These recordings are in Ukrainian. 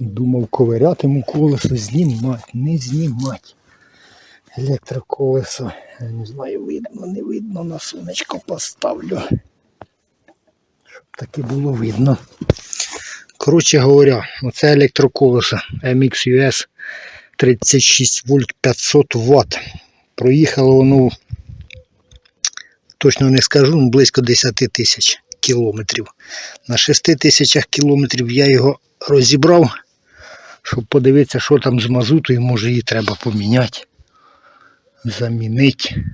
Думав ковирятиму колесо, знімати, не знімати. Електроколесо. Я не знаю, видно, не видно, на сонечко поставлю. Щоб таки було видно. Коротше говоря, оце електроколесо MX US 36 вольт 500 Вт. Проїхало воно, точно не скажу, ну, близько 10 тисяч кілометрів. На 6 тисячах кілометрів я його розібрав, щоб подивитися, що там з мазутою, може її треба поміняти, замінити.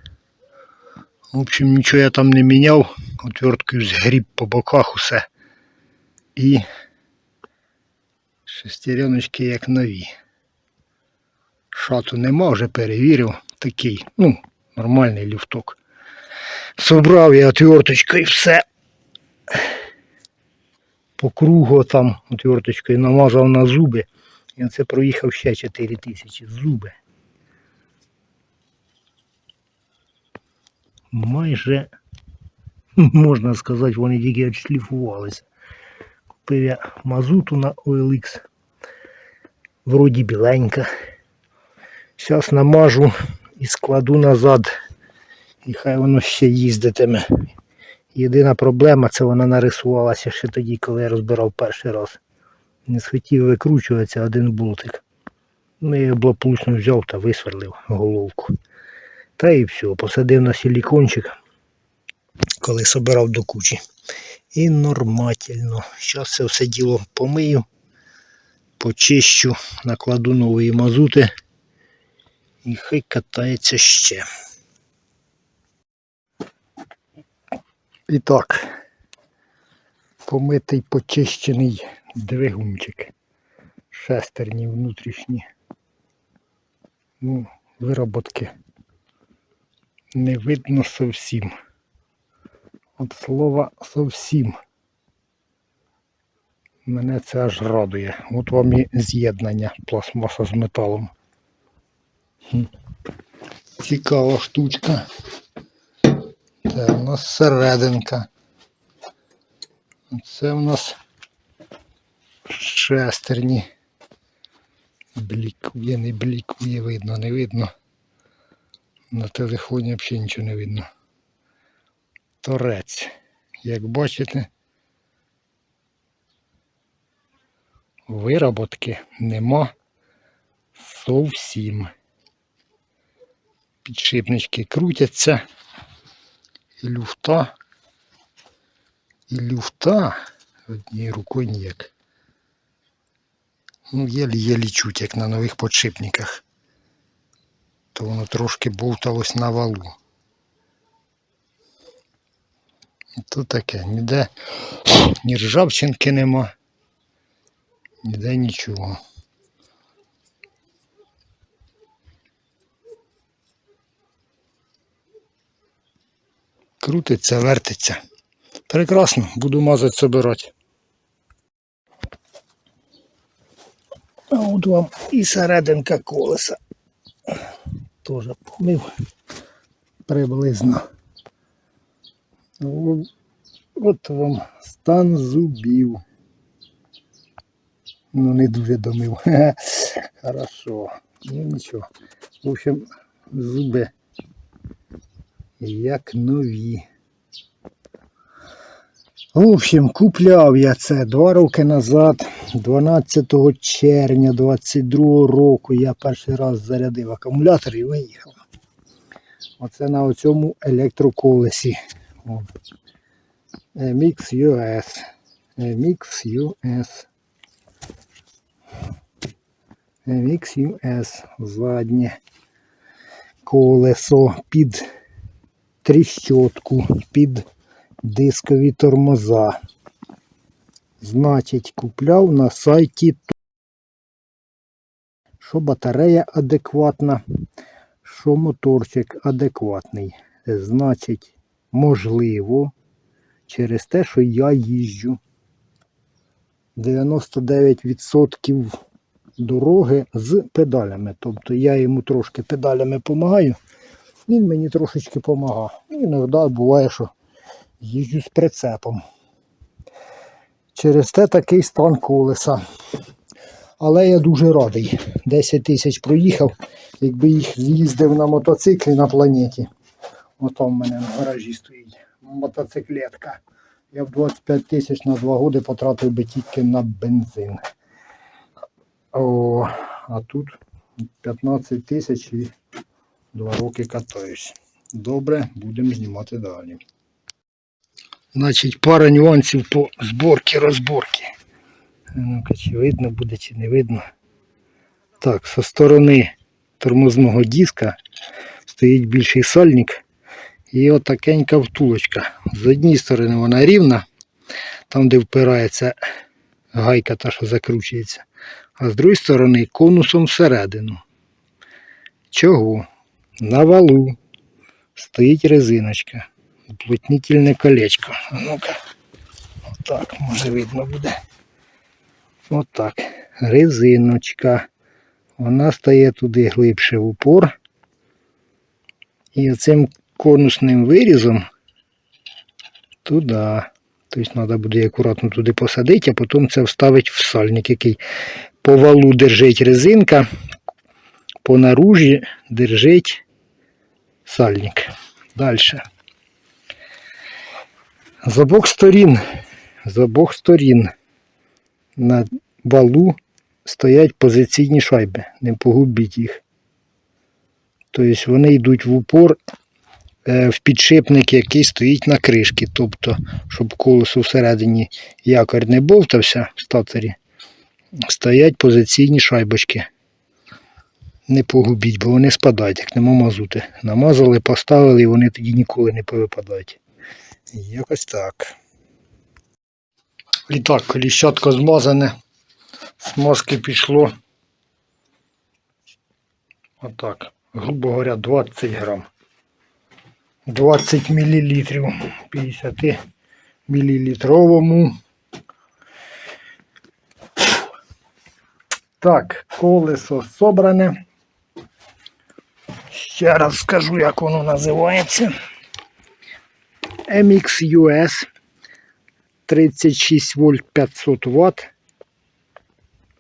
В общем, нічого я там не міняв, отверткою згріб по боках усе. І шестереночки як нові. Шату нема, вже перевірив. Такий, ну, нормальний люфток. Собрав я отверточкою все. По кругу там отверточкою намазав на зуби. І це проїхав ще 4 тисячі зуби. Майже, можна сказати, вони тільки відшліфувалися. Купив я мазуту на OLX. Вроді біленька. Зараз намажу і складу назад. І хай воно ще їздитиме. Єдина проблема це вона нарисувалася ще тоді, коли я розбирав перший раз. Не схотів викручуватися один болтик. Ну, я благополучно взяв та висверлив головку. Та і все, посадив на силікончик, коли собирав до кучі. І нормально. Зараз це все діло помию, почищу, накладу нової мазути і хай катається ще. І так, помитий почищений двигунчик. Шестерні внутрішні. Ну, вироботки не видно зовсім. От слова зовсім. Мене це аж радує. От вам і з'єднання пластмаса з металом. Цікава штучка. Це у нас серединка. Це у нас шестерні. Блікує, не блікує, видно, не видно. На телефоні взагалі нічого не видно. Торець. Як бачите, вироботки нема зовсім. Підшипнички крутяться. І люфта. І люфта однією рукою ніяк. Ну, єлі-єлі чуть, як на нових подшипниках. То воно трошки бовталось на валу. То таке, ніде ні ржавчинки нема, ніде нічого. Крутиться, вертиться. Прекрасно, буду мазати собирати. А от вам і серединка колеса. Теж помив приблизно. От вам стан зубів. Ну не дуже. Хорошо. Ну нічого. В общем, зуби як нові. В общем, купляв я це два роки назад, 12 червня 22 року я перший раз зарядив акумулятор і виїхав. Оце на оцьому електроколесі. MX US. MX US. MX US. Заднє колесо під тріщотку, під дискові тормоза. Значить, купляв на сайті, що батарея адекватна, що моторчик адекватний. Значить, можливо, через те, що я їжджу 99% дороги з педалями. Тобто я йому трошки педалями допомагаю, він мені трошечки допомагає. Ну, іноді буває, що їжджу з прицепом. Через те такий стан колеса. Але я дуже радий. 10 тисяч проїхав, якби їх з'їздив на мотоциклі на планеті. Ото в мене в гаражі стоїть мотоциклетка. Я в 25 тисяч на 2 роки потратив би тільки на бензин. О, а тут 15 тисяч і 2 роки катаюсь. Добре, будемо знімати далі. Значить, пара нюансів по зборці розборки. Ну-ка, чи видно буде, чи не видно. Так, со сторони тормозного диска стоїть більший сальник і отакенька втулочка. З однієї сторони вона рівна, там де впирається гайка та, що закручується, а з другої сторони конусом всередину. Чого? На валу стоїть резиночка, уплотнительне колечко. Ну-ка, отак, може видно буде. Отак. Резиночка. Вона стає туди глибше в упор. І оцим конусним вирізом туди. Тобто треба буде акуратно туди посадити, а потім це вставити в сальник, який по валу держить резинка, по наружі держить сальник. Далі. З обох сторін, з обох сторін на валу стоять позиційні шайби, не погубіть їх. Тобто вони йдуть в упор е, в підшипник, який стоїть на кришці. Тобто, щоб колесо всередині якорь не бовтався в статорі, стоять позиційні шайбочки. Не погубіть, бо вони спадають, як нема мазути. Намазали, поставили і вони тоді ніколи не повипадають. Якось так. І так, коліщатко змазане. Смазки пішло. Отак. Грубо говоря, 20 грам. 20 мл 50 мілілітровому. Так, колесо собране. Ще раз скажу, як воно називається. MXUS 36 вольт 500 Вт.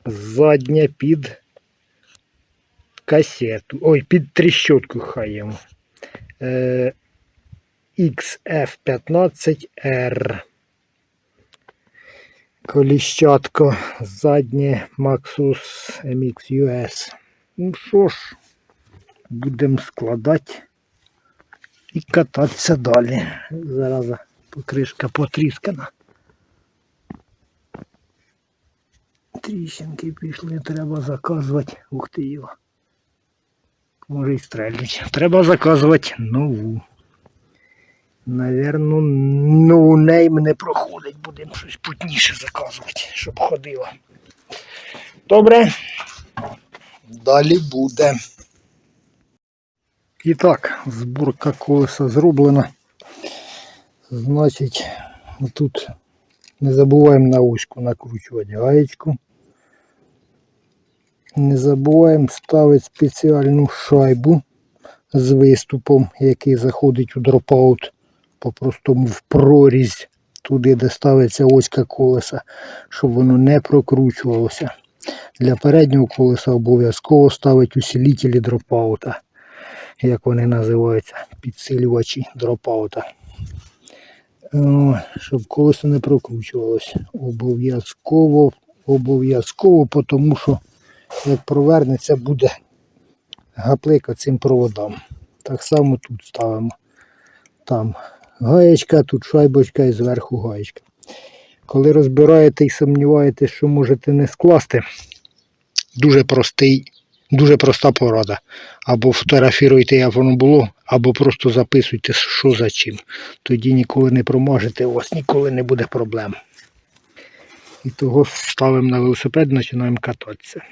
Задня під касету. Ой, під тріщотку хай йому. Е, XF15R. Коліщатко заднє Maxus MX US. Ну що ж, будемо складати і кататися далі. Зараз покришка потріскана. Тріщинки пішли, треба заказувати. Ух ти його. Може і стрельнуть. Треба заказувати нову. Наверно, ноунейм не проходить. Будемо щось путніше заказувати, щоб ходило. Добре. Далі буде. І так, зборка колеса зроблена. Значить, тут не забуваємо на оську накручувати гаєчку. Не забуваємо ставити спеціальну шайбу з виступом, який заходить у дропаут по-простому в прорізь, туди, де ставиться оська колеса, щоб воно не прокручувалося. Для переднього колеса обов'язково ставить усилителі дропаута, як вони називаються, підсилювачі дропаута. О, щоб колесо не прокручувалося. Обов'язково, обов'язково, тому що як провернеться, буде гаплика цим проводам. Так само тут ставимо. Там гаєчка, тут шайбочка і зверху гаєчка. Коли розбираєте і сумніваєтесь, що можете не скласти, дуже простий, дуже проста порада. Або фотографіруйте, як воно було, або просто записуйте, що за чим. Тоді ніколи не промажете, у вас ніколи не буде проблем. І того ставимо на велосипед, починаємо кататися.